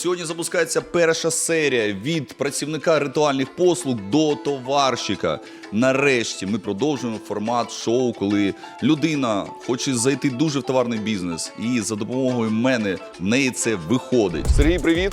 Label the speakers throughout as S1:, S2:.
S1: Сьогодні запускається перша серія від працівника ритуальних послуг до товарщика. Нарешті ми продовжуємо формат шоу, коли людина хоче зайти дуже в товарний бізнес, і за допомогою мене в неї це виходить. Сергій, привіт!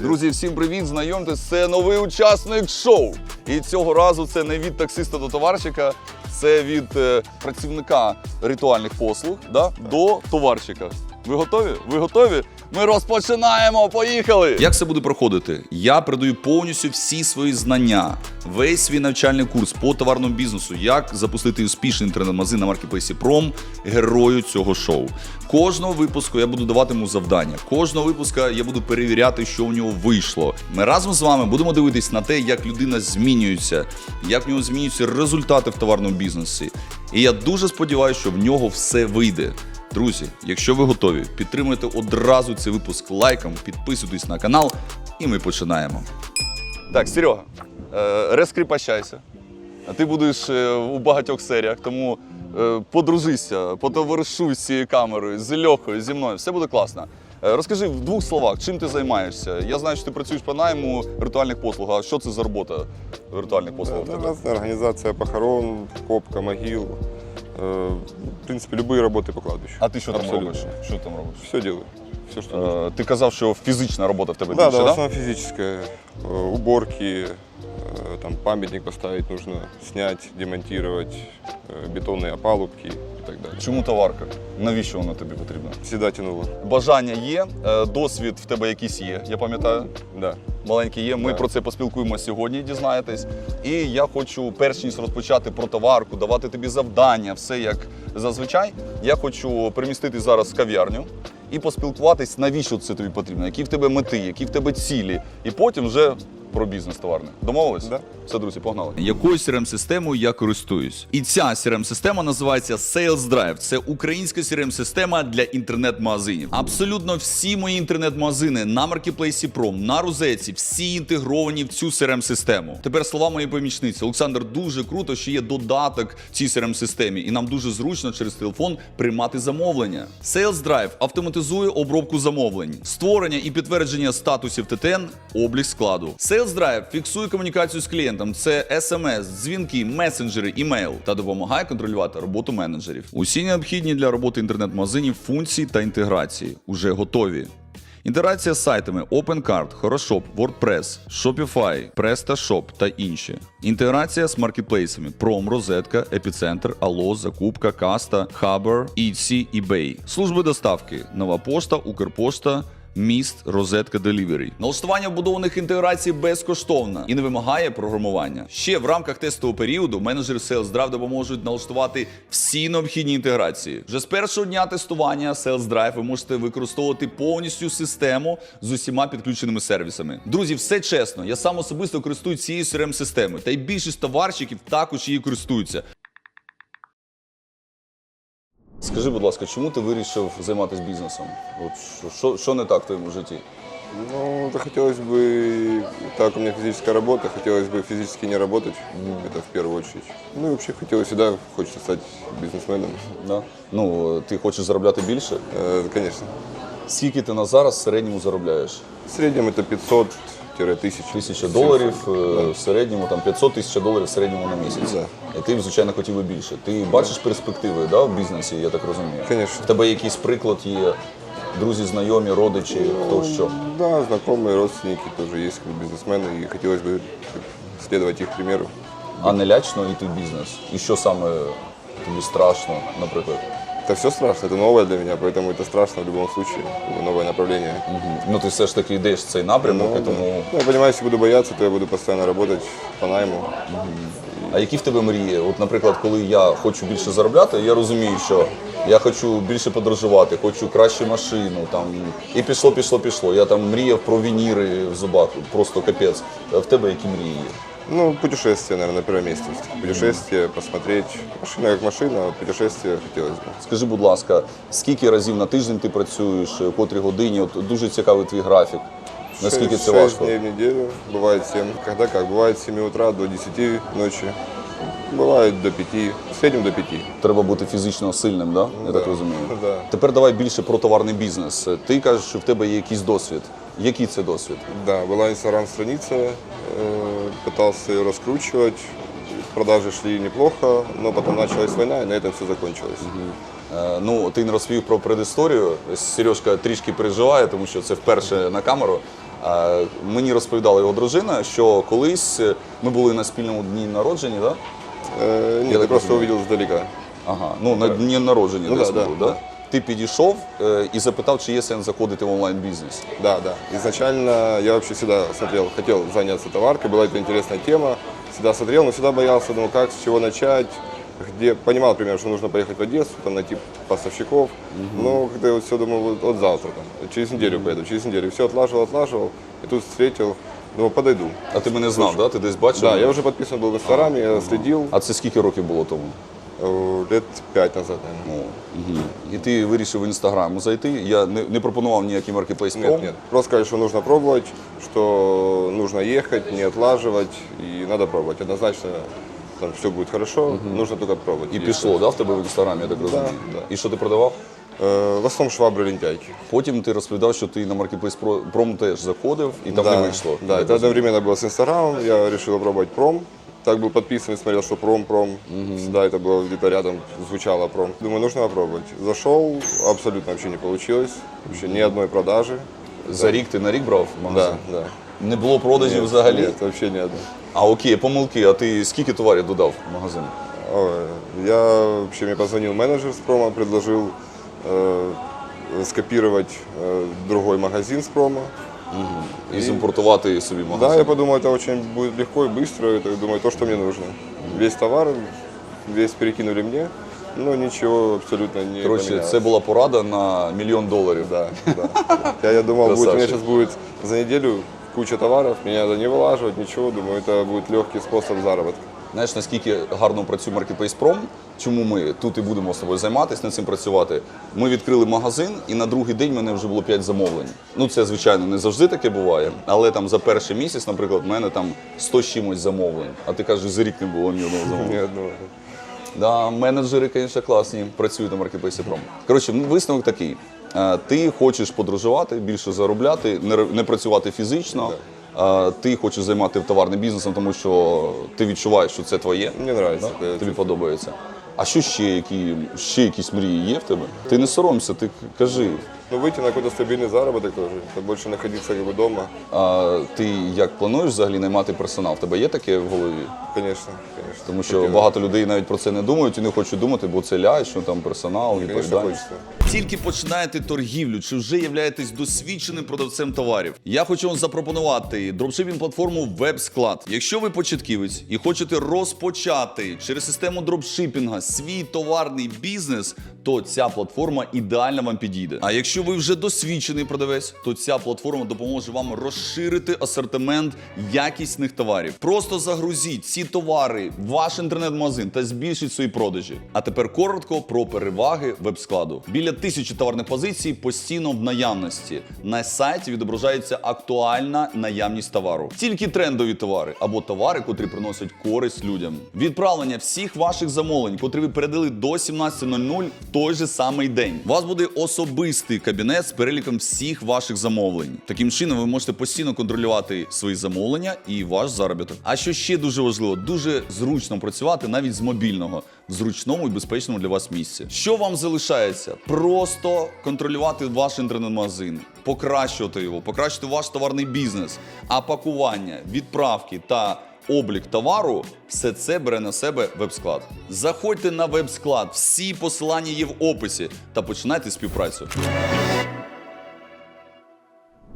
S1: Друзі, всім привіт! Знайомтесь, це новий учасник шоу. І цього разу це не від таксиста до товарщика, це від е, працівника ритуальних послуг да, до товарщика. Ви готові? Ви готові? Ми розпочинаємо! Поїхали! Як це буде проходити? Я передаю повністю всі свої знання, весь свій навчальний курс по товарному бізнесу, як запустити успішний інтернет-магазин на маркетплейсі Пром герою цього шоу. Кожного випуску я буду давати йому завдання. Кожного випуска я буду перевіряти, що у нього вийшло. Ми разом з вами будемо дивитись на те, як людина змінюється, як в нього змінюються результати в товарному бізнесі. І я дуже сподіваюся, що в нього все вийде. Друзі, якщо ви готові, підтримуйте одразу цей випуск лайком, підписуйтесь на канал, і ми починаємо. Так, Серега, е, розкріпощайся. А ти будеш е, у багатьох серіях, тому е, подружися, потоваришуй з цією камерою, з Льохою, зі мною. Все буде класно. Розкажи в двох словах, чим ти займаєшся? Я знаю, що ти працюєш по найму ритуальних послуг. А що це за робота в ритуальних послугах? в
S2: Это
S1: тебе?
S2: похорон, копка, могил. Э, В принципе, любые работы по кладбищу.
S1: А ти що там
S2: Абсолютно.
S1: робиш? Що ти там робиш?
S2: Все делаю. Все, что нужно.
S1: Е, Ти казав, що фізична робота в тебе
S2: Да,
S1: більше,
S2: да, в
S1: да?
S2: основном физическое. Э, Уборки, э, там памятник поставить нужно, снять, демонтировать, э, бетонные опалубки и так далее.
S1: Чому товарка? Навіщо вона тобі потрібна?
S2: Всегда тянуло.
S1: Бажання є, е, досвід в тебе якийсь є. Я пам'ятаю,
S2: Да.
S1: маленький є. Ми
S2: Так.
S1: про це поспілкуємося сьогодні, дізнаєтесь. І я хочу, перш ніж розпочати про товарку, давати тобі завдання, все як зазвичай. Я хочу перемістити зараз в кав'ярню і поспілкуватись, навіщо це тобі потрібно, які в тебе мети, які в тебе цілі. І потім вже про бізнес товарний. Домовились?
S2: Да.
S1: Все, друзі, погнали. Якою crm системою я користуюсь? І ця crm система називається Sales Drive. Це українська crm система для інтернет-магазинів. Абсолютно всі мої інтернет-магазини на маркетплейсі Prom, на Розетці, всі інтегровані в цю crm систему. Тепер слова моєї помічниці. Олександр, дуже круто, що є додаток цій crm системі, і нам дуже зручно через телефон приймати замовлення. Sales Drive автоматизує обробку замовлень, створення і підтвердження статусів ТТН, облік складу. Sales Drive фіксує комунікацію з клієнтом. Це смс, дзвінки, месенджери, імейл та допомагає контролювати роботу менеджерів. Усі необхідні для роботи інтернет-магазинів функції та інтеграції уже готові. Інтеграція з сайтами OpenCard, Хорошоп, WordPress, Shopify, PrestaShop та інші. Інтеграція з маркетплейсами Prom, Розетка, Епіцентр, Allo, Закупка, Каста, Хабер, Etsy, eBay. Служби доставки, Нова пошта, Укрпошта. Міст, розетка Delivery. Налаштування вбудованих інтеграцій безкоштовно і не вимагає програмування. Ще в рамках тестового періоду менеджери Sales Drive допоможуть налаштувати всі необхідні інтеграції. Вже з першого дня тестування Sales Drive ви можете використовувати повністю систему з усіма підключеними сервісами. Друзі, все чесно. Я сам особисто користуюсь цією crm системою та й більшість товарщиків також її користуються. Скажи, будь ласка, чому ти вирішив займатися бізнесом? От що, що не так в твоєму житті?
S2: Ну, это хотелось бы, так у меня физическая работа, хотілося бы физически не работать, это в первую очередь. Ну і вообще хотілося, всегда, хочется стать бизнесменом.
S1: Да? Ну, ти хочеш заробляти більше?
S2: Е, э, конечно.
S1: Скільки ти на зараз в середньому заробляєш?
S2: В среднем это 500
S1: Тисяча доларів е, в середньому, там 500 тисяч доларів в середньому на місяць. І ти, звичайно, хотів би більше. Ти бачиш перспективи да, в бізнесі, я так розумію.
S2: Конечно.
S1: В тебе якийсь приклад є, друзі, знайомі, родичі, хто ну, що.
S2: Да, знакомые, родственники теж є бізнесмени, і хотілося и слідувати їх приміру.
S1: А не лячно йти в бізнес. І що саме тобі страшно, наприклад?
S2: Это все страшно, это новое для меня, поэтому это страшно в любом случае, как бы новое направление.
S1: Мгм. Ну ти все ж таки йдеш в цей напрямок,
S2: Ну,
S1: і тому.
S2: Ну, я понимаю, если буду бояться, то я буду постоянно работать по найму.
S1: А які в тебе мрії? От, наприклад, коли я хочу більше заробляти, я розумію, що я хочу більше подорожувати, хочу кращу машину. Там і пішло, пішло, пішло. Я там мріяв про вініри в зубах, просто капець. А в тебе які мрії є?
S2: Ну, путешествие, наверное, на первом месте. Путешествие, посмотреть. Машина как машина, а путешествие хотелось бы.
S1: Скажи, будь ласка, скільки разів на тиждень ти працюєш, в котрій годині? От дуже цікавий твій графік. Наскільки
S2: Шесть-
S1: це
S2: шесть
S1: важко?
S2: дней в неделю, бывает 7. Когда как, бывает с 7 утра до 10 ночи. Бывает до 5, в среднем до 5.
S1: Треба бути фізично сильним, да? я так розумію.
S2: Да.
S1: Тепер давай більше про товарний бізнес. Ти кажеш, що в тебе є якийсь досвід. Який це досвід?
S2: Да, была инстаграм-страница, э, пытался ее раскручивать. Продажи шли неплохо, но потом началась война, и на этом все закончилось.
S1: Е, Ну, ти не розповів про предісторію. Сережка трішки переживає, тому що це вперше на камеру. Е, Мені розповідала його дружина, що колись е, ми були на спільному дні народження, да?
S2: Э, нет,
S1: Я
S2: я
S1: так
S2: просто
S1: понимаю.
S2: увидел издалека.
S1: Ага, ну на дні народження
S2: Ну,
S1: десь
S2: да, да,
S1: були, да?
S2: да.
S1: Ти підійшов е, і запитав, чи є сенс заходити в онлайн-бізнес.
S2: Да, да. Изначально я вообще всегда смотрел, хотел заняться товаркой, была это интересная тема. Всегда смотрел, но всегда боялся, думал, как, с чего начать. Где понимал, например, что нужно поехать в Одессу, там найти поставщиков. Но когда я вот все думал, вот, вот завтра, там, через неделю поеду, через неделю. Все отлаживал, отлаживал. И тут встретил, думал, подойду.
S1: А ти мене знав, да? Ти десь бачив?
S2: Да,
S1: мене?
S2: я уже подписан был в Инстаграме, я следил
S1: А це скільки років було тому?
S2: э, лет пять назад, наверное.
S1: О, угу. І ти вирішив в інстаграм зайти. Я не, не пропонував ніякий маркетплейс
S2: Нет, нет. Просто сказали, что нужно пробовать, что нужно ехать, не отлаживать, и надо пробовать. Однозначно там все будет хорошо, нужно только пробовать.
S1: І пішло, да, в тебе в інстаграмі, я так розумію.
S2: да.
S1: І що ти продавав?
S2: Э, в основном швабры лентяйки.
S1: Потім ти розповідав, що ти на маркетплейс пром теж заходив і там не вийшло.
S2: Да,
S1: Я
S2: это
S1: так
S2: одновременно было с Инстаграмом, я решил попробовать пром. Так был подписан и смотрел, что пром, пром. Всегда это было где-то рядом, звучало пром. Думаю, нужно попробовать. Зашел, абсолютно вообще не получилось. Вообще ни одной продажи.
S1: За рік ти на рік брав
S2: Да,
S1: магазин?
S2: да.
S1: Не було продажів взагалі.
S2: Нет, вообще ни одной.
S1: А окей, помилки, а ти скільки товарів додав в магазин?
S2: Ой, я вообще мне позвонил менеджер с промо, предложил э, скопировать э, другой магазин с промо.
S1: І зімпортувати собі магазин.
S2: Да, я подумал, это очень будет легко и быстро. Это, думаю, то, что мне нужно. Весь товар, весь перекинули мне, но ничего абсолютно не
S1: Коротше,
S2: поменялось.
S1: це була порада на мільйон доларів.
S2: Да, да. Я, я думал, будет, у меня
S1: Красавчик.
S2: сейчас будет за неделю куча товаров, меня надо не вылаживать, ничего. Думаю, это будет легкий способ заработка.
S1: Знаєш, наскільки гарно працює Marketplace Prom, чому ми тут і будемо з тобою займатися, над цим працювати. Ми відкрили магазин, і на другий день в мене вже було 5 замовлень. Ну, це, звичайно, не завжди таке буває, але там за перший місяць, наприклад, в мене там 100 чимось замовлень. А ти кажеш, за рік не було ні одного замовлення. Да, менеджери, звісно, класні, працюють на маркетплейсі Пром. Коротше, ну, висновок такий. Е, Ти хочеш подорожувати, більше заробляти, не, не працювати фізично. Ти хочеш займати товарним бізнесом, тому що ти відчуваєш, що це твоє.
S2: Мені подобається. Да?
S1: Тобі подобається. А що ще, які, ще якісь мрії є в тебе? Ти не соромся, ти кажи.
S2: Ну, выйти на какой-то стабильный заработок тоже. Это больше находиться как бы дома.
S1: А, ти як плануєш взагалі наймати персонал? В тебе є таке в голові?
S2: Конечно, конечно.
S1: Тому що
S2: Хотелось.
S1: багато людей навіть про це не думають і не хочуть думати, бо це ляй, що там персонал,
S2: Конечно,
S1: відповідальність.
S2: хочется.
S1: Тільки починаєте торгівлю, чи вже являєтесь досвідченим продавцем товарів? Я хочу вам запропонувати дропшипінг платформу WebSклад. Якщо ви початківець і хочете розпочати через систему дропшипінга свій товарний бізнес, то ця платформа ідеально вам підійде. А якщо ви вже досвідчений продавець, то ця платформа допоможе вам розширити асортимент якісних товарів. Просто загрузіть ці товари в ваш інтернет-магазин та збільшіть свої продажі. А тепер коротко про переваги веб-складу. Біля тисячі товарних позицій постійно в наявності. На сайті відображається актуальна наявність товару. Тільки трендові товари або товари, котрі приносять користь людям. Відправлення всіх ваших замовлень, котрі ви передали до 17.00 в той же самий день. У вас буде особистий кабінет з переліком всіх ваших замовлень. Таким чином, ви можете постійно контролювати свої замовлення і ваш заробіток. А що ще дуже важливо, дуже зручно працювати навіть з мобільного в зручному і безпечному для вас місці. Що вам залишається? Просто контролювати ваш інтернет-магазин, покращувати його, покращити ваш товарний бізнес, а пакування, відправки та облік товару все це бере на себе веб-склад. Заходьте на веб-склад, всі посилання є в описі та починайте співпрацю.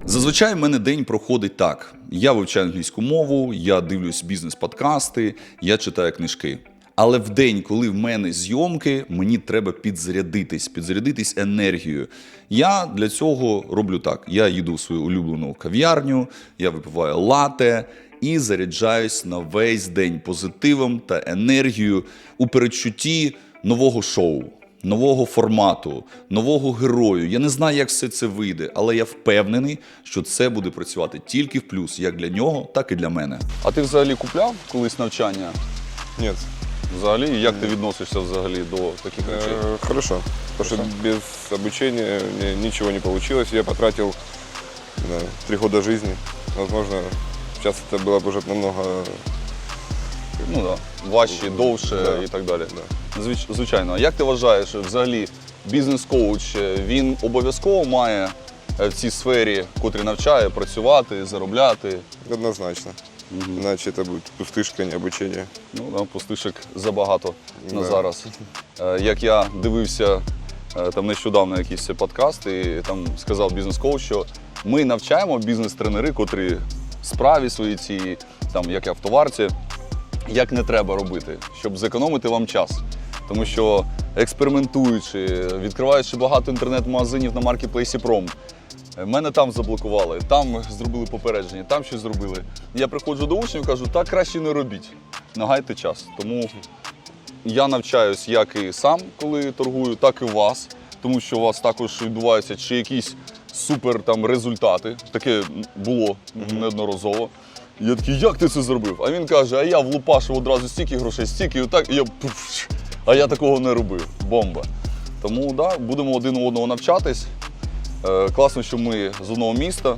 S1: Зазвичай в мене день проходить так: я вивчаю англійську мову, я дивлюсь бізнес-подкасти, я читаю книжки. Але в день, коли в мене зйомки, мені треба підзарядитись, підзарядитись енергією. Я для цього роблю так: я їду в свою улюблену кав'ярню, я випиваю лате і заряджаюсь на весь день позитивом та енергією у передчутті нового шоу нового формату, нового герою. Я не знаю, як все це вийде, але я впевнений, що це буде працювати тільки в плюс, як для нього, так і для мене. А ти взагалі купляв колись навчання?
S2: Нет.
S1: Взагалі, як ти відносишся взагалі до таких речей?
S2: Э, Хорошо. Потому что без обучения мне ничего не получилось. Я потратил да, три года жизни. Возможно, сейчас это было бы уже намного
S1: Ну да, важче, довше
S2: Да.
S1: і так далі.
S2: Да.
S1: Звич- Звичайно. А як ти вважаєш, взагалі, бізнес-коуч е, він обов'язково має е, в цій сфері, котрі навчає, працювати, заробляти?
S2: однозначно. Иначе это будет пустышка, не обучение.
S1: Ну, да, пустишок забагато на
S2: Да.
S1: зараз. Е, Як я дивився е, там нещодавно якийсь подкаст, і там сказав бізнес-коуч, що ми навчаємо бізнес-тренери, котрі справі свої ці, там, як я в товарці, як не треба робити, щоб зекономити вам час. Тому що експериментуючи, відкриваючи багато інтернет-магазинів на маркетплейсі Пром, е, мене там заблокували, там зробили попередження, там щось зробили. Я приходжу до учнів і кажу, так краще не робіть. Нагайте час. Тому я навчаюсь як і сам, коли торгую, так і вас, тому що у вас також відбуваються чи якісь супер там результати. Таке було неодноразово. Я такий, як ти це зробив? А він каже: а я влупашив одразу стільки грошей, стільки, і отак, і я а я такого не робив. Бомба. Тому да, будемо один у одного навчатись. Е, класно, що ми з одного міста.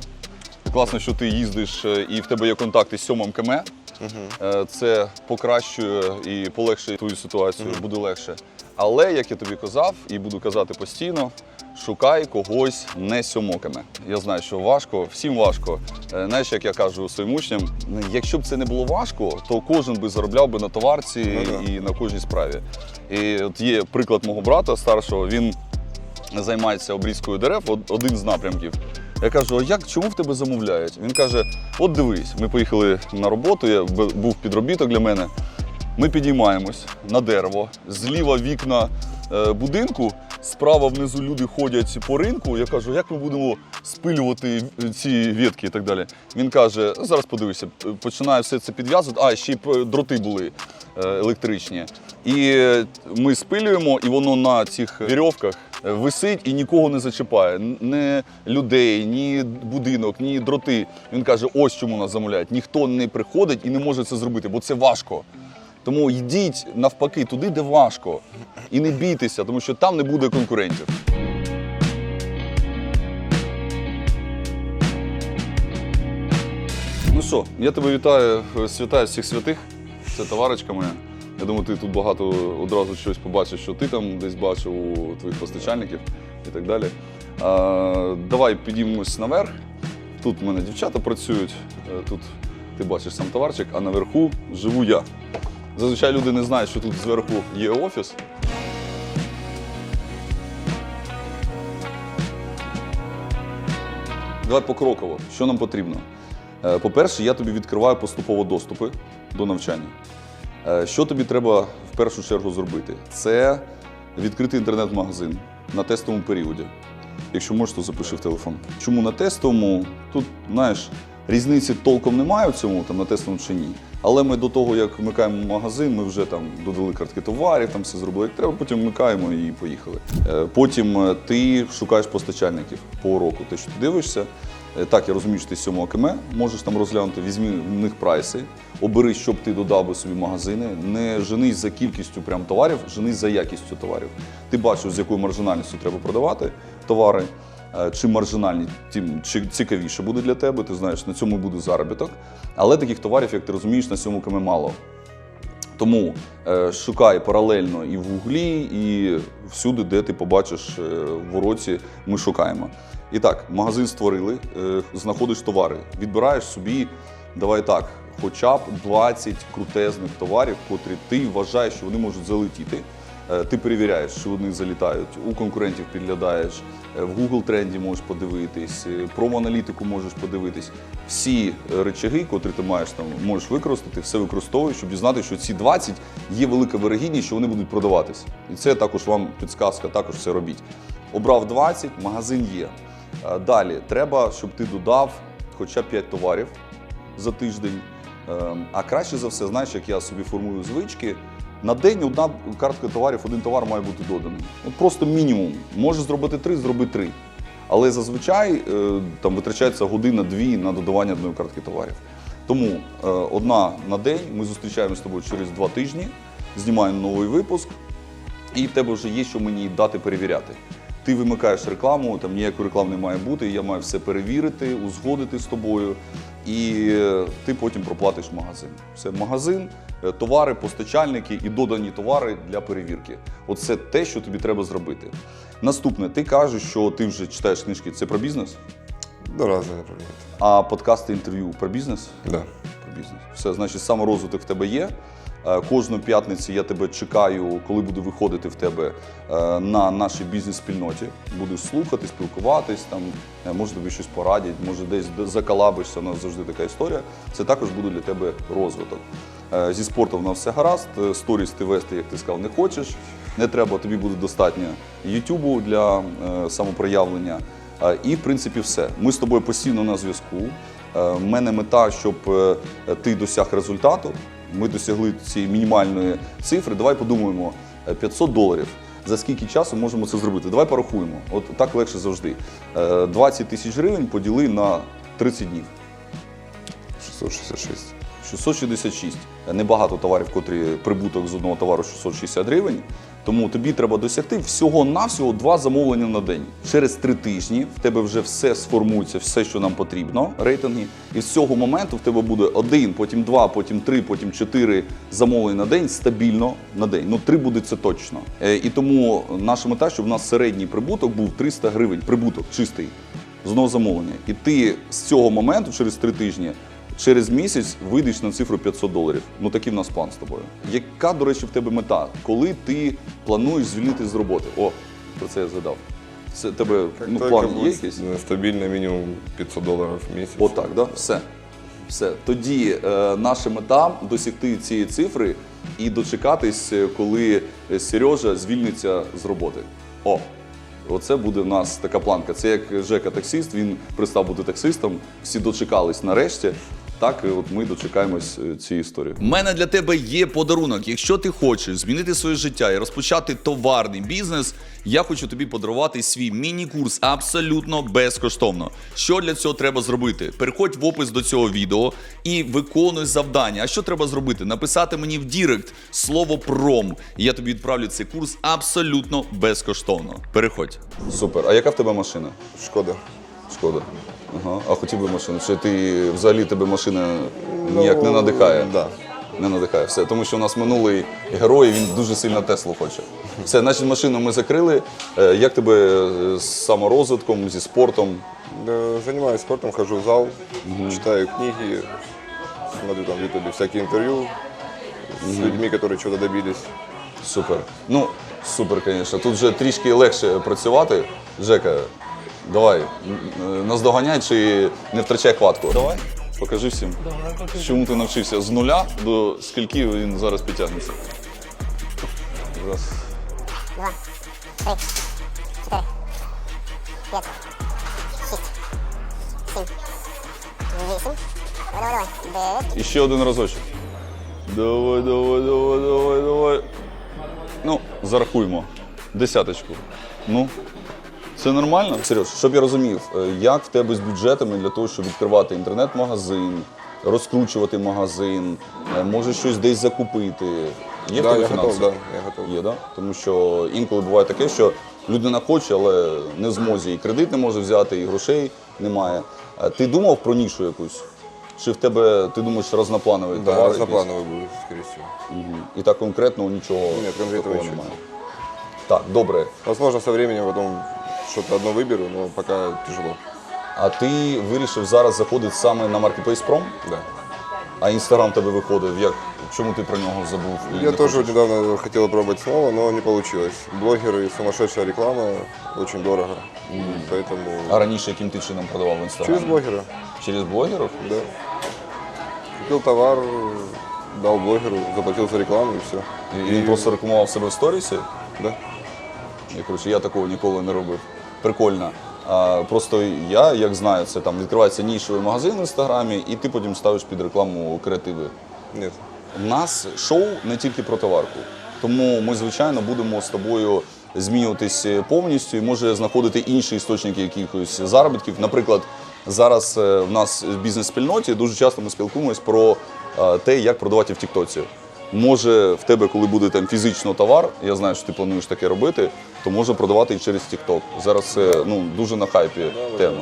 S1: Класно, що ти їздиш е, і в тебе є контакти з сьомим КМ. Е, Це покращує і полегшує твою ситуацію, буде легше. Але, як я тобі казав, і буду казати постійно, шукай когось не сьомоками. Я знаю, що важко, всім важко. Е, Знаєш, як я кажу своїм учням, якщо б це не було важко, то кожен би заробляв би на товарці
S2: Ну
S1: і на кожній справі. І от є приклад мого брата старшого, він займається обрізкою дерев, один з напрямків. Я кажу, а як чому в тебе замовляють? Він каже: от дивись, ми поїхали на роботу, я був підробіток для мене. Ми підіймаємось на дерево, зліва вікна е, будинку, справа внизу люди ходять по ринку. Я кажу, як ми будемо спилювати ці ветки і так далі. Він каже: зараз подивися, починає все це підв'язувати. А, ще й дроти були е, електричні. І е, ми спилюємо, і воно на цих вірьовках е, висить і нікого не зачіпає. Н- Не людей, ні будинок, ні дроти. Він каже: ось чому нас замовляють. Ніхто не приходить і не може це зробити, бо це важко. Тому йдіть навпаки туди, де важко. І не бійтеся, тому що там не буде конкурентів. Ну що, я тебе вітаю, святаю всіх святих. Це товарочка моя. Я думаю, ти тут багато одразу щось побачиш, що ти там десь бачив у твоїх постачальників і так далі. А, давай підіймемось наверх. Тут в мене дівчата працюють, е, тут ти бачиш сам товарчик, а наверху живу я. Зазвичай люди не знають, що тут зверху є офіс. Давай покроково. Що нам потрібно? Е, По-перше, я тобі відкриваю поступово доступи до навчання. Е, Що тобі треба в першу чергу зробити? Це відкрити інтернет-магазин на тестовому періоді. Якщо можеш, то запиши в телефон. Чому на тестовому? Тут, знаєш, різниці толком немає в цьому, там на тестовому чи ні. Але ми до того, як вмикаємо магазин, ми вже там додали картки товарів, там все зробили як треба, потім вмикаємо і поїхали. Е, Потім е, ти шукаєш постачальників по уроку. Те, що ти дивишся. Е, Так, я розумію, що ти з 7 КМ можеш там розглянути, візьми в них прайси, обери, щоб ти додав би собі магазини. Не женись за кількістю прям товарів, женись за якістю товарів. Ти бачиш, з якою маржинальністю треба продавати товари. Е, Чим маржинальні, тим цікавіше буде для тебе. Ти знаєш, на цьому буде заробіток. Але таких товарів, як ти розумієш, на 7 КМ мало. Тому е, шукай паралельно і в Гуглі, і всюди, де ти побачиш е, в уроці, ми шукаємо. І так, магазин створили, знаходиш товари, відбираєш собі, давай так, хоча б 20 крутезних товарів, котрі ти вважаєш, що вони можуть залетіти. Ти перевіряєш, що вони залітають, у конкурентів підглядаєш, в Google тренді можеш подивитись, е, промо-аналітику можеш подивитись. Всі е, речаги, котрі ти маєш там, можеш використати, все використовуєш, щоб дізнатися, що ці 20 є велика вирогідність, що вони будуть продаватись. І це також вам підсказка, також все робіть. Обрав 20, магазин є. Е, Далі треба, щоб ти додав хоча б 5 товарів за тиждень. Ем, А краще за все, знаєш, як я собі формую звички. На день одна картка товарів, один товар має бути доданий. От просто мінімум. Можеш зробити три, зроби три. Але зазвичай е, там витрачається година-дві на додавання одної картки товарів. Тому е, одна на день ми зустрічаємося з тобою через два тижні, знімаємо новий випуск, і в тебе вже є, що мені дати перевіряти. ти вимикаєш рекламу, там ніякої реклами не має бути. Я маю все перевірити, узгодити з тобою, і е, ти потім проплатиш магазин. Це магазин, товари, постачальники і додані товари для перевірки. Оце те, що тобі треба зробити. Наступне, ти кажеш, що ти вже читаєш книжки. Це про бізнес,
S2: Да, разные направления.
S1: а подкасти інтерв'ю про бізнес.
S2: Да.
S1: Про бізнес. Все, значить, саморозвиток в тебе є. Е, Кожну п'ятницю я тебе чекаю, коли буду виходити в тебе е, на нашій бізнес-спільноті. Буду слухати, спілкуватись, там, е, може тобі щось порадять, може десь закалабишся, у нас завжди така історія. Це також буде для тебе розвиток. Е, Зі спортом на все гаразд, е, сторіс ти вести, як ти сказав, не хочеш. Не треба, тобі буде достатньо Ютубу для е, самопроявлення. І, в принципі, все. Ми з тобою постійно на зв'язку. В мене мета, щоб ти досяг результату. Ми досягли цієї мінімальної цифри. Давай подумаємо: е, 500 доларів. За скільки часу можемо це зробити? Давай порахуємо. От так легше завжди. Е, 20 тисяч гривень поділи на 30 днів.
S2: 666.
S1: 666. Небагато товарів, котрі прибуток з одного товару 660 гривень. Тому тобі треба досягти всього-навсього два замовлення на день. Через три тижні в тебе вже все сформується, все, що нам потрібно, рейтинги. І з цього моменту в тебе буде один, потім два, потім три, потім чотири замовлення на день стабільно на день. Ну, три буде це точно. Е, І тому наша мета, щоб у нас середній прибуток був 300 гривень. Прибуток чистий з одного замовлення. І ти з цього моменту, через три тижні, через місяць вийдеш на цифру 500 доларів. Ну такий в нас план з тобою. Яка, до речі, в тебе мета? Коли ти плануєш звільнитися з роботи? О, про це я згадав. Це тебе
S2: Как
S1: ну,
S2: только
S1: план є
S2: будет
S1: якийсь?
S2: стабильно минимум 500 долларов в месяц.
S1: Отак, да? Все. Все. Тоді е, наша мета досягти цієї цифри і дочекатись, е, коли е, Сережа звільниться з роботи. О! Оце буде в нас така планка. Це як Жека таксист, він перестав бути таксистом, всі дочекались нарешті. Так, і от ми дочекаємось е, цієї історії. У мене для тебе є подарунок. Якщо ти хочеш змінити своє життя і розпочати товарний бізнес, я хочу тобі подарувати свій міні-курс абсолютно безкоштовно. Що для цього треба зробити? Переходь в опис до цього відео і виконуй завдання. А що треба зробити? Написати мені в Дірект слово пром. І я тобі відправлю цей курс абсолютно безкоштовно. Переходь. Супер. А яка в тебе машина?
S2: Шкода.
S1: Шкода. Ага. А хотів би машину? Чи ти взагалі тебе машина ніяк не надихає?
S2: Да.
S1: Не надихає. Все. Тому що у нас минулий герой, він дуже сильно Теслу хоче. Все, значить, машину ми закрили. Е, Як тебе е, з саморозвитком, зі спортом?
S2: Да, Занимаюсь спортом, хожу в зал, читаю книги, смотрю там в ютубе всякие интервью с людьми, которые чего-то добились.
S1: Супер. Ну, супер, звісно. Тут вже трішки легше працювати. Жека, давай, наздоганяй чи не втрачай хватку. Давай, покажи всім. Чому ти навчився з нуля до скільки він зараз підтягнеться? Раз.
S3: два, три, чотири, п'ять, шість, сім, вісім. Давай, давай, давай. Дев'ять.
S1: І ще один разочок. Давай, давай, давай, давай, давай. Ну, зарахуємо. Десяточку. Ну. Це нормально? Сереж, щоб я розумів, е, як в тебе з бюджетами для того, щоб відкривати інтернет-магазин, розкручувати магазин, е, може щось десь закупити. Є в
S2: Да,
S1: тебе
S2: я
S1: фінанси?
S2: готов, да, я готов.
S1: Є, да? Тому що інколи буває таке, що людина хоче, але не в змозі. І кредит не може взяти, і грошей немає. Ти думав про нішу якусь? Чи в тебе ти думаєш разноплановий
S2: Да,
S1: товар?
S2: разноплановый будет, скорее всего.
S1: якийсь? І так конкретно нічого
S2: Ні,
S1: такого немає. Так, добре.
S2: Возможно, со временем потом что-то одно выберу, но пока тяжело.
S1: А ти вирішив зараз заходити саме на Marketplace Prom?
S2: Да.
S1: А інстаграм тебе виходив. Як? Чому ти про нього забув? і
S2: Я
S1: не
S2: тоже
S1: хочеш?
S2: вот недавно хотел пробовать снова, но не получилось. Блогеры и сумасшедшая реклама очень дорого. Поэтому
S1: А раніше яким ти чином продавав в інстаграмі?
S2: через блогера,
S1: Через блогерів?
S2: да. Купил товар, дал блогеру, заплатил за рекламу и все.
S1: І він просто рекламував себе в сторісі?
S2: Да.
S1: Я коротше, я такого ніколи не робив. Прикольно. А, просто я, як знаю, це там відкривається нішовий магазин в інстаграмі, і ти потім ставиш під рекламу креативи.
S2: Нет.
S1: У нас шоу не тільки про товарку. Тому ми, звичайно, будемо з тобою змінюватись повністю і може знаходити інші істочники якихось заробітків. Наприклад, зараз е, в нас в бізнес-спільноті дуже часто ми спілкуємось про е, те, як продавати в Тіктоці. Може, в тебе, коли буде там фізично товар, я знаю, що ти плануєш таке робити, то може продавати і через TikTok. Зараз це ну, дуже на хайпі тема.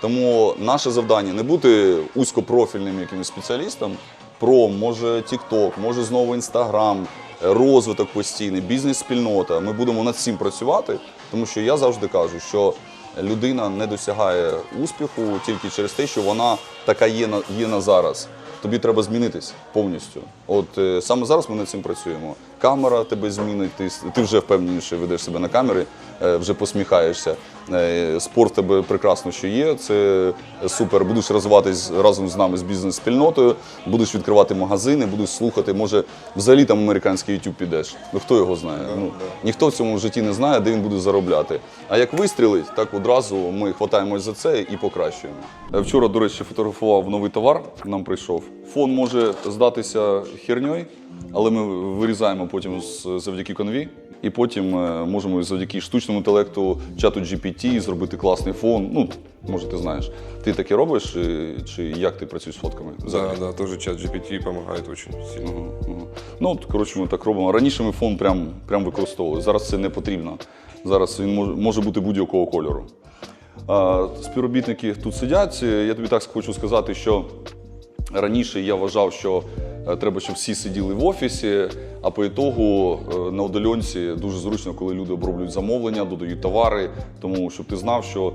S1: Тому наше завдання не бути узькопрофільним якимось спеціалістом. Про, може TikTok, може знову Instagram, розвиток постійний, бізнес-спільнота. Ми будемо над цим працювати, тому що я завжди кажу, що людина не досягає успіху тільки через те, що вона така є на, є на зараз. Тобі треба змінитись повністю. От е, саме зараз ми над цим працюємо. Камера тебе змінить, ти, ти вже впевненіше ведеш себе на камері, е, вже посміхаєшся. Е, Спорт тебе прекрасно, що є. Це супер. Будеш розвиватись разом з нами з бізнес-спільнотою, будеш відкривати магазини, будеш слухати. Може, взагалі там американський YouTube підеш. Ну хто його знає? ну, Ніхто в цьому житті не знає, де він буде заробляти. А як вистрілить, так одразу ми хватаємось за це і покращуємо. Е, Вчора, до речі, фотографував новий товар. Нам прийшов. Фон може здатися херньою, але ми вирізаємо потім завдяки конві. І потім е, можемо завдяки штучному інтелекту, чату GPT зробити класний фон. Ну, може, ти знаєш. Ти таке робиш, е, чи як ти працюєш з фотками?
S4: Да, да, тоже чат GPT помогает очень сильно.
S1: Мгм. Ну, от, коротше, ми так робимо. Раніше ми фон прям, прям використовували. Зараз це не потрібно. Зараз він може, може бути будь-якого кольору. А, співробітники тут сидять. Я тобі так хочу сказати, що раніше я вважав, що е, треба, щоб всі сиділи в офісі, а по ітогу е, на удаленці дуже зручно, коли люди оброблюють замовлення, додають товари. Тому щоб ти знав, що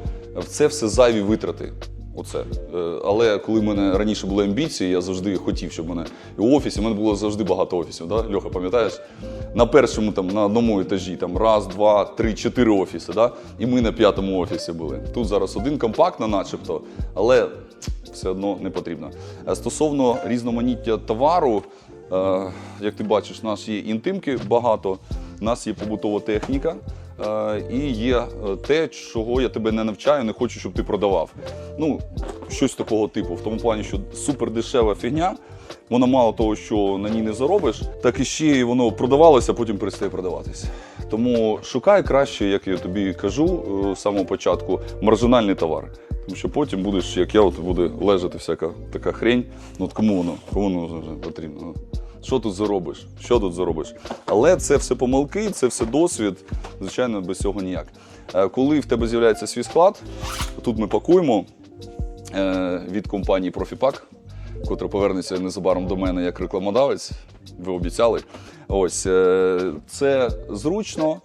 S1: це все зайві витрати. Оце. Е, Але коли в мене раніше були амбіції, я завжди хотів, щоб мене і в офісі, в мене було завжди багато офісів. Да? Льоха, пам'ятаєш? На першому там на одному етажі там раз, два, три, чотири офіси. Да? І ми на п'ятому офісі були. Тут зараз один компактно, начебто, але все одно не потрібно. Е, Стосовно різноманіття товару, е, як ти бачиш, у нас є інтимки багато, у нас є побутова техніка. Е, І є те, чого я тебе не навчаю, не хочу, щоб ти продавав. Ну, щось такого типу, в тому плані, що супер дешева фігня. Вона мало того, що на ній не заробиш, так і ще й воно продавалося, а потім перестає продаватися. Тому шукай краще, як я тобі кажу з самого початку, маржинальний товар. Тому що потім будеш, як я, от буде лежати всяка така хрень. Ну от кому воно? Кому воно вже потрібно? Ну, Що тут заробиш? Що тут заробиш? Але це все помилки, це все досвід. Звичайно, без цього ніяк. Е, Коли в тебе з'являється свій склад, тут ми пакуємо е, від компанії Profipack, котра повернеться незабаром до мене як рекламодавець. Ви обіцяли. Ось е, це зручно,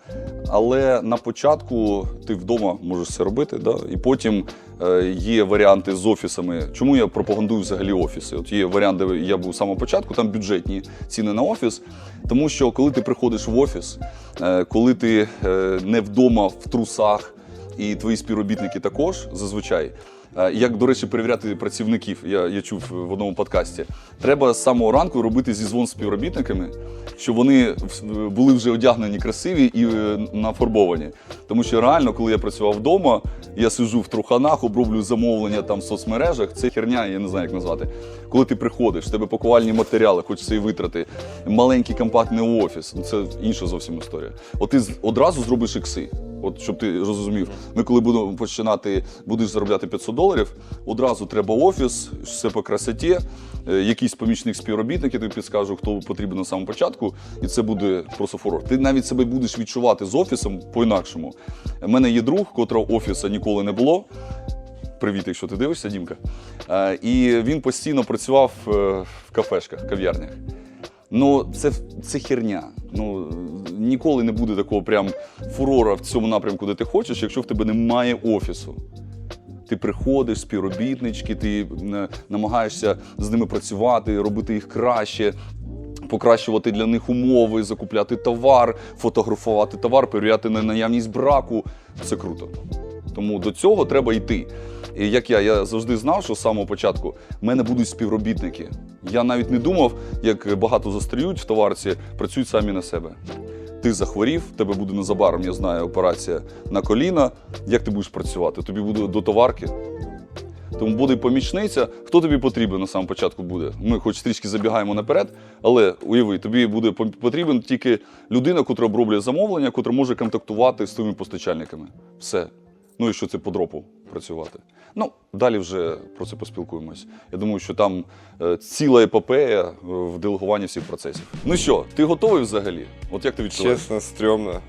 S1: але на початку ти вдома можеш це робити. Да? І потім е, є варіанти з офісами. Чому я пропагандую взагалі офіси? От є варіант, де я був з початку, там бюджетні ціни на офіс. Тому що коли ти приходиш в офіс, е, коли ти не вдома в трусах, і твої співробітники також зазвичай. Е, Як, до речі, перевіряти працівників, я, я чув в одному подкасті. Треба з самого ранку робити зізвон з співробітниками, щоб вони були вже одягнені красиві і е, нафарбовані. Тому що реально, коли я працював вдома, я сиджу в труханах, оброблюю замовлення там в соцмережах. Це херня, я не знаю, як назвати. Коли ти приходиш, в тебе пакувальні матеріали, хочеться і витрати, маленький компактний офіс. Ну, Це інша зовсім історія. От ти одразу зробиш ікси. От щоб ти розумів, ми коли будемо починати, будеш заробляти 500 доларів, одразу треба офіс, все по красоті, е, якийсь помічник співробітник, я тобі підскажу, хто потрібен на самому початку, і це буде просто фурор. Ти навіть себе будеш відчувати з офісом по-інакшому. У мене є друг, котрого офіса ніколи не було. Привіт, якщо ти дивишся, Дімка. Е, І він постійно працював е, в кафешках, кав'ярнях. Ну, це, це херня. Ну, ніколи не буде такого прям фурора в цьому напрямку, де ти хочеш, якщо в тебе немає офісу. Ти приходиш, співробітнички, ти е, намагаєшся з ними працювати, робити їх краще, покращувати для них умови, закупляти товар, фотографувати товар, перевіряти на наявність браку. Це круто. Тому до цього треба йти. І як я, я завжди знав, що з самого початку в мене будуть співробітники. Я навіть не думав, як багато застріють в товарці, працюють самі на себе. Ти захворів, в тебе буде незабаром, я знаю, операція на коліна. Як ти будеш працювати? Тобі буде до товарки. Тому буде помічниця. Хто тобі потрібен на самому початку буде? Ми хоч трішки забігаємо наперед, але уяви, тобі буде потрібен тільки людина, котра оброблює замовлення, котра може контактувати з твоїми постачальниками. Все. Ну і що це по дропу? працювати. Ну, далі вже про це поспілкуємось. Я думаю, що там е, ціла епопея е, в делегуванні всіх процесів. Ну що, ти готовий взагалі? От як ти відчуваєш?
S4: Честно, стрёмно.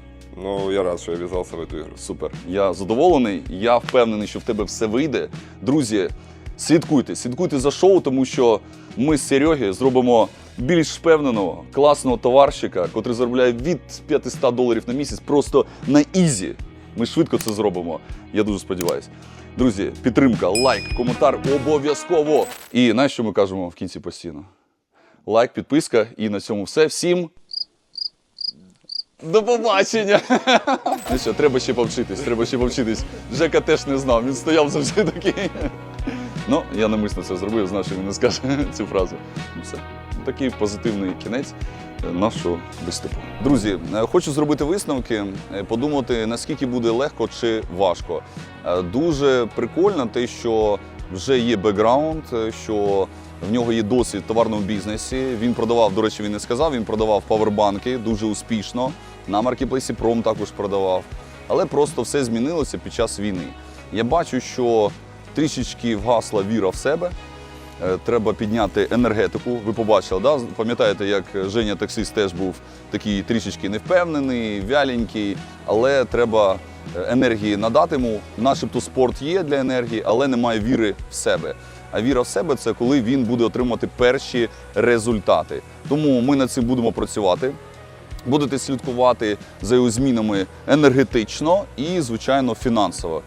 S4: Но я рад, что я ввязался в эту игру.
S1: Супер. Я задоволений. Я впевнений, що в тебе все вийде. Друзі, слідкуйте, слідкуйте за шоу, тому що ми з Сереги зробимо більш впевненого, класного товарщика, котрий заробляє від 500 доларів на місяць просто на ізі. Ми швидко це зробимо. Я дуже сподіваюся. Друзі, підтримка, лайк, коментар обов'язково. І знаєш, що ми кажемо в кінці постійно? Лайк, підписка, і на цьому все. Всім до побачення. Ну що, треба ще повчитись, треба ще повчитись. Жека теж не знав, він стояв завжди такий. Ну, я намисно це зробив, знав, що він не скаже цю фразу. Ну все. Такий позитивний кінець нашого виступу. Друзі, е, хочу зробити висновки, е, подумати, наскільки буде легко чи важко. Е, Дуже прикольно те, що вже є бекграунд, що в нього є досвід в товарному бізнесі. Він продавав, до речі, він не сказав, він продавав павербанки дуже успішно. На маркетплейсі Пром також продавав. Але просто все змінилося під час війни. Я бачу, що трішечки вгасла віра в себе. Е, Треба підняти енергетику. Ви побачили, да? пам'ятаєте, як Женя таксист теж був такий трішечки невпевнений, вяленький, але треба е, енергії надати йому. Начебто спорт є для енергії, але немає віри в себе. А віра в себе це коли він буде отримувати перші результати. Тому ми над цим будемо працювати. Будете слідкувати за його змінами енергетично і, звичайно, фінансово.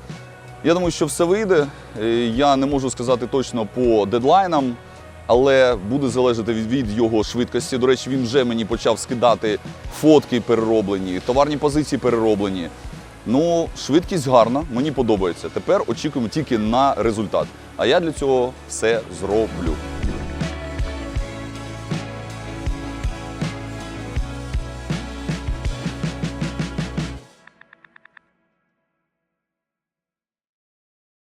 S1: Я думаю, що все вийде. Е, Я не можу сказати точно по дедлайнам, але буде залежати від, від його швидкості. До речі, він вже мені почав скидати фотки перероблені, товарні позиції перероблені. Ну, швидкість гарна, мені подобається. Тепер очікуємо тільки на результат. А я для цього все зроблю.